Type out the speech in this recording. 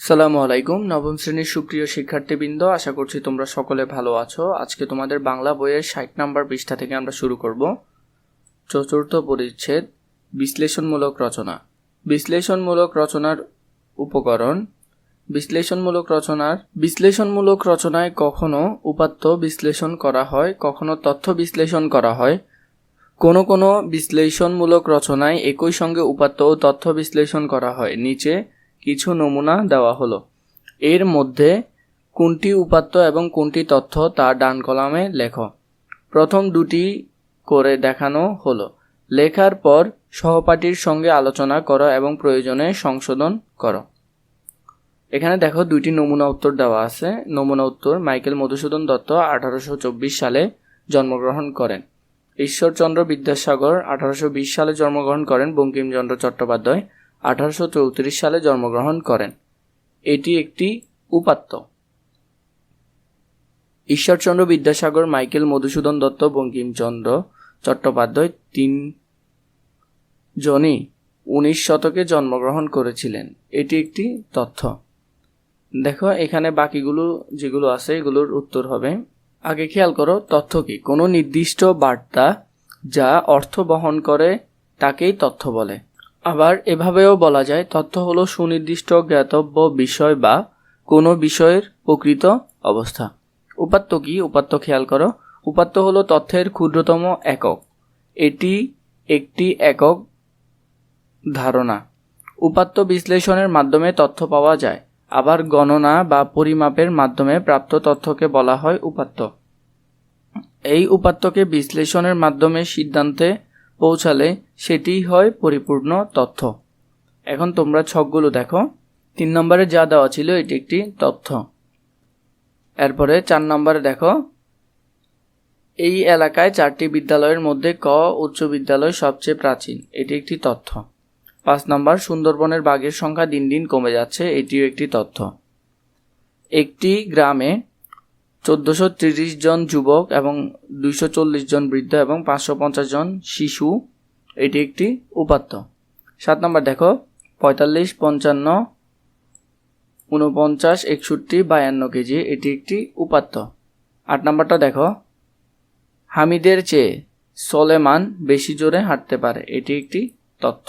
সালামু আলাইকুম। নবম শ্রেণির সুপ্রিয় শিক্ষার্থীবৃন্দ, আশা করছি তোমরা সকলে ভালো আছো। আজকে তোমাদের বাংলা বইয়ের ষাট নাম্বার পৃষ্ঠা থেকে আমরা শুরু করব। চতুর্থ পরিচ্ছেদ, বিশ্লেষণমূলক রচনা। বিশ্লেষণমূলক রচনার উপকরণ। বিশ্লেষণমূলক রচনার বিশ্লেষণমূলক রচনায় কখনো উপাত্ত বিশ্লেষণ করা হয়, কখনো তথ্য বিশ্লেষণ করা হয়। কোনো কোনো বিশ্লেষণমূলক রচনায় একই সঙ্গে উপাত্ত ও তথ্য বিশ্লেষণ করা হয়। নিচে কিছু নমুনা দেওয়া হলো। এর মধ্যে কোনটি উপাত্ত এবং কোনটি তথ্য তা ডান কলামে লেখো। প্রথম দুটি করে দেখানো হলো। লেখার পর সহপাঠীর সঙ্গে আলোচনা করো এবং প্রয়োজনে সংশোধন করো। এখানে দেখো দুইটি নমুনা উত্তর দেওয়া আছে। নমুনা উত্তর মাইকেল মধুসূদন দত্ত আঠারোশো চব্বিশ সালে জন্মগ্রহণ করেন। ঈশ্বরচন্দ্র বিদ্যাসাগর আঠারোশো বিশ সালে জন্মগ্রহণ করেন বঙ্কিমচন্দ্র চট্টোপাধ্যায়। আঠারোশো চৌত্রিশ সালে জন্মগ্রহণ করেন। এটি একটি উপাত্ত। ঈশ্বরচন্দ্র বিদ্যাসাগর, মাইকেল মধুসূদন দত্ত বঙ্কিমচন্দ্র চট্টোপাধ্যায় তিন জনই উনিশ শতকে জন্মগ্রহণ করেছিলেন। এটি একটি তথ্য। দেখো, এখানে বাকিগুলো যেগুলো আছে, এগুলোর উত্তর হবে। আগে খেয়াল করো, তথ্য কি? কোনো নির্দিষ্ট বার্তা যা অর্থ বহন করে, তাকেই তথ্য বলে। আবার এভাবেও বলা যায়, তথ্য হলো সুনির্দিষ্ট জ্ঞাতব্য বিষয় বা কোনো বিষয়ের প্রকৃত অবস্থা। উপাত্ত কি? উপাত্ত খেয়াল করো। উপাত্ত হলো তথ্যের ক্ষুদ্রতম একক। এটি একটি একক ধারণা। উপাত্ত বিশ্লেষণের মাধ্যমে তথ্য পাওয়া যায়। আবার গণনা বা পরিমাপের মাধ্যমে প্রাপ্ত তথ্যকে বলা হয় উপাত্ত। এই উপাত্তকে বিশ্লেষণের মাধ্যমে সিদ্ধান্তে পৌঁছালে সেটিই হয় পরিপূর্ণ তথ্য। এখন তোমরা ছকগুলো দেখো। তিন নম্বরে যা দেওয়া ছিল, এটি একটি তথ্য। এরপরে চার নম্বরে দেখো, এই এলাকায় চারটি বিদ্যালয়ের মধ্যে ক উচ্চ বিদ্যালয় সবচেয়ে প্রাচীন, এটি একটি তথ্য। পাঁচ নম্বর, সুন্দরবনের বাঘের সংখ্যা দিন দিন কমে যাচ্ছে, এটিও একটি তথ্য। একটি গ্রামে চোদ্দোশো তিরিশ জন যুবক এবং দুইশো চল্লিশ জন বৃদ্ধ এবং পাঁচশো পঞ্চাশ জন শিশু, এটি একটি উপাত্ত। সাত নম্বর দেখো, পঁয়তাল্লিশ, পঞ্চান্ন উনপঞ্চাশ একষট্টি, বায়ান্ন কেজি, এটি একটি উপাত্ত। আট নম্বরটা দেখো, হামিদের চেয়ে সলেমান বেশি জোরে হাঁটতে পারে, এটি একটি তথ্য।